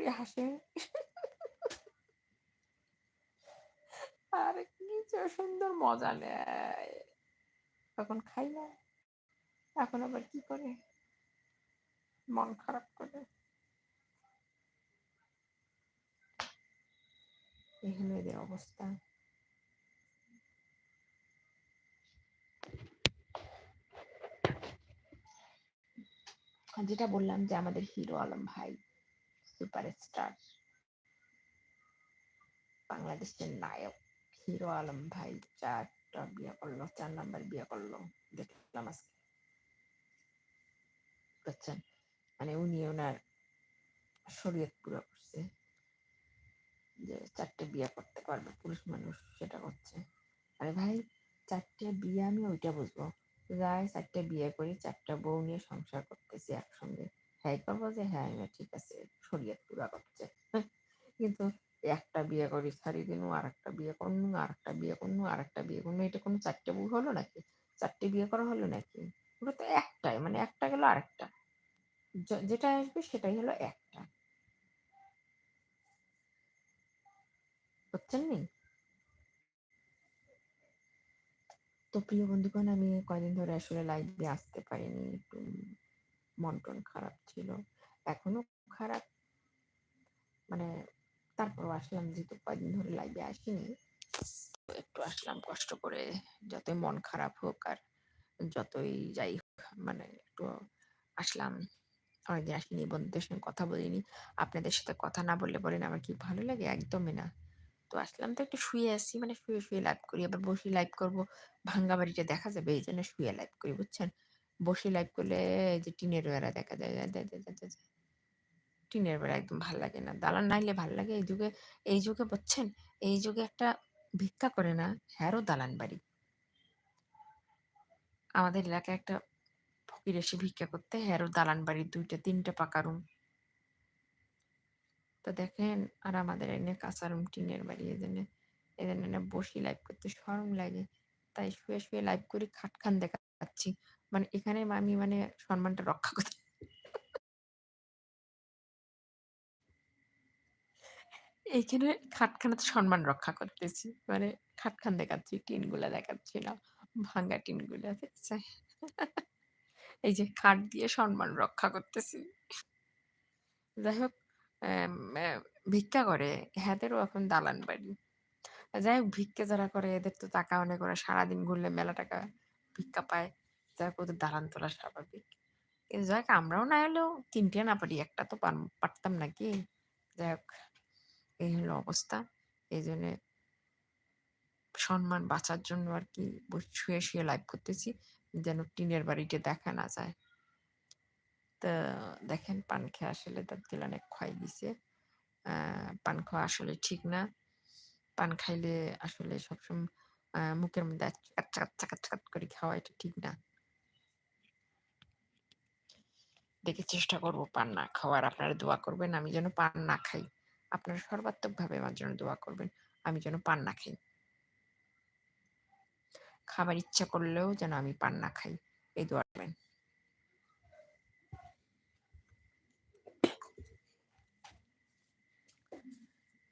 করে হাসে। আর কি সুন্দর মজা নেয়। তখন খাই না। এখন আবার কি করে? মন খারাপ করে। এই এদের অবস্থা। যেটা বললাম যে আমাদের হিরো আলম ভাই সুপারস্টার বাংলাদেশের নায়ক, হিরো আলম ভাই চারটা বিয়ে করল, চার নাম্বার বিয়ে করল, দেখলাম আজকে। মানে উনি ওনার শরীয়ত পুরো করছে। যে চারটে বিয়ে করতে পারবে, পুরুষ মানুষ সেটা করছে। আরে ভাই, চারটে বিয়ে আমি ওইটা বুঝব। যাই, চারটে বিয়ে করি, চারটা বউ নিয়ে সংসার করতেছি একসঙ্গে। হ্যাঁ করব যে হ্যাঁ ঠিক আছে শরীয়ত পুরা করছে। কিন্তু একটা বিয়ে করি ছাড়ি দিনু আর একটা বিয়ে করনু আর একটা বিয়ে করনু আর একটা বিয়ে করনু, এটা কোনো চারটে বউ হলো নাকি? চারটে বিয়ে করা হলো নাকি? ওটা তো একটাই মানে একটা গেল আরেকটা। যেটা আসবে সেটাই হলো একটা। বুঝছেন নি? তো প্রিয় বন্ধুগণ, আমি কয়দিন ধরে আসলে লাইভে আসতে পারিনি, একটু মন টন খারাপ ছিল। এখনও খারাপ। মানে তারপর আসলাম যেহেতু কয়দিন ধরে লাইভে আসিনি। একটু আসলাম কষ্ট করে যতই মন খারাপ হোক আর যতই যাই হোক মানে একটু আসলাম। অনেকদিন আসিনি, বন্ধুদের সঙ্গে কথা বলিনি। আপনাদের সাথে কথা না বললে বলেন আমার কি ভালো লাগে? একদমই না। তো আসলাম তো একটু শুয়ে আসি মানে শুয়ে শুয়ে লাইভ করি। আবার বসে লাইভ করব। ভাঙ্গা বাড়িটা দেখা যাবে, এই জন্য শুয়ে লাইভ করি, বুঝছেন? বসে লাইভ করলে যে টিনের বেড়া দেখা যায় টিনের বেড়া একদম ভালো লাগে না। দালান নাইলে ভালো লাগে। এই যুগে এই যুগে বুঝছেন? এই যুগে একটা ভিক্ষা করে না হ্যারও দালান বাড়ি। আমাদের এলাকায় একটা ফকির এসে ভিক্ষা করতে হ্যারও দালান বাড়ি দুইটা, তিনটা পাকা রুম তো দেখেন, আর আমাদের এনে কাঁচা রুম টিনের বাড়ি এজন্য এজন্য বসি লাইভ করতে সরম লাগে। তাই শুয়ে শুয়ে লাইভ করি, খাটখান দেখাচ্ছি। মানে এখানে আমি মানে সম্মানটা রক্ষা করতে এইখানে খাটখানাতে সম্মান রক্ষা করতেছি। মানে খাটখান দেখাচ্ছি, টিনগুলা দেখাচ্ছি না, ভাঙ্গা টিনগুলা দেখছে এই যে খাট দিয়ে সম্মান রক্ষা করতেছি। যাই হোক ভিক্ষা করে হ্যাদেরও এখন দালান বাড়ি। যাই হোক, ভিক্ষা যারা করে, এদের তো টাকা অনেক, ওরা সারাদিন ঘুরলে মেলা টাকা ভিক্ষা পায়। যাই হোক ওদের দালান তোলা স্বাভাবিক কিন্তু যাই হোক আমরাও না হলেও তিনটে না পারি একটা তো পারতাম নাকি যাই হোক এই হলো অবস্থা এই জন্যে সম্মান বাঁচার জন্য আর কি শুয়ে শুয়ে লাইভ করতেছি যেন টিনের বাড়িতে দেখা না যায় তো দেখেন পান খেয়ে আসলে তার দিল অনেক ক্ষয় দিছে পান খাওয়া আসলে ঠিক না পান খাইলে আসলে সবসময় মুখের মধ্যে চাকাত করে খাওয়া এটা ঠিক না দেখে চেষ্টা করব পান না খাওয়ার। আপনারা দোয়া করবেন, আমি যেন পান না খাই। আপনারা সর্বাত্মকভাবে আমার জন্য দোয়া করবেন, আমি যেন পান না খাই। খাবার ইচ্ছা করলেও যেন আমি পান না খাই, এই দোয়া করবেন।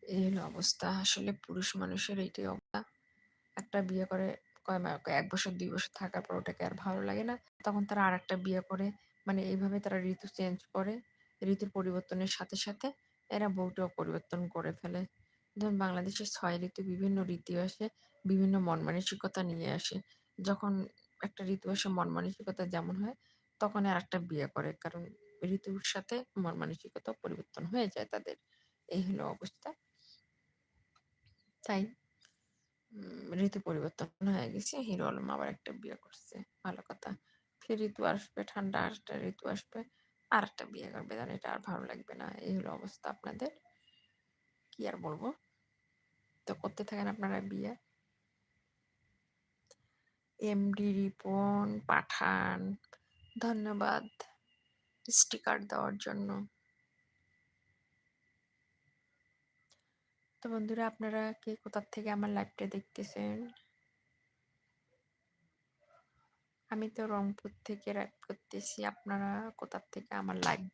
এই হলো অবস্থা। আসলে পুরুষ মানুষের এইটাই অবস্থা। একটা বিয়ে করে কয় এক বছর, দুই বছর থাকার পর ওটাকে আর ভালো লাগে না। তখন তারা আর একটা বিয়ে করে মানে এইভাবে তারা ঋতু চেঞ্জ করে, ঋতুর পরিবর্তনের সাথে সাথে এরা বউটাও পরিবর্তন করে ফেলে। ধরুন বাংলাদেশের ছয় ঋতু বিভিন্ন ঋতু আসে, বিভিন্ন মন মানসিকতা নিয়ে আসে। যখন একটা ঋতু আসে মন মানসিকতা যেমন হয়, তখন আর একটা বিয়ে করে, কারণ ঋতুর সাথে মন মানসিকতা পরিবর্তন হয়ে যায় তাদের। এই হলো অবস্থা। তাই ঋতু পরিবর্তন হয়ে গেছে, হিরো আলম আবার একটা বিয়ে করছে, ভালো কথা। ফির ঋতু আসবে, ঠান্ডা একটা ঋতু আসবে আর একটা বিয়ে করবে জান এটা আর ভালো লাগবে না। এই হলো অবস্থা আপনাদের। কি আর বলব? তো করতে থাকেন আপনারা বিয়ে। এমডি রিপন পাঠান। ধন্যবাদ স্টিকার দেওয়ার জন্য। তো বন্ধুরা, আপনারা কে কোথার থেকে আমার লাইভটা দেখতেছেন? আমি তো রংপুর থেকে লাইভ করতেছি। আপনারা কোথার থেকে আমার লাইভ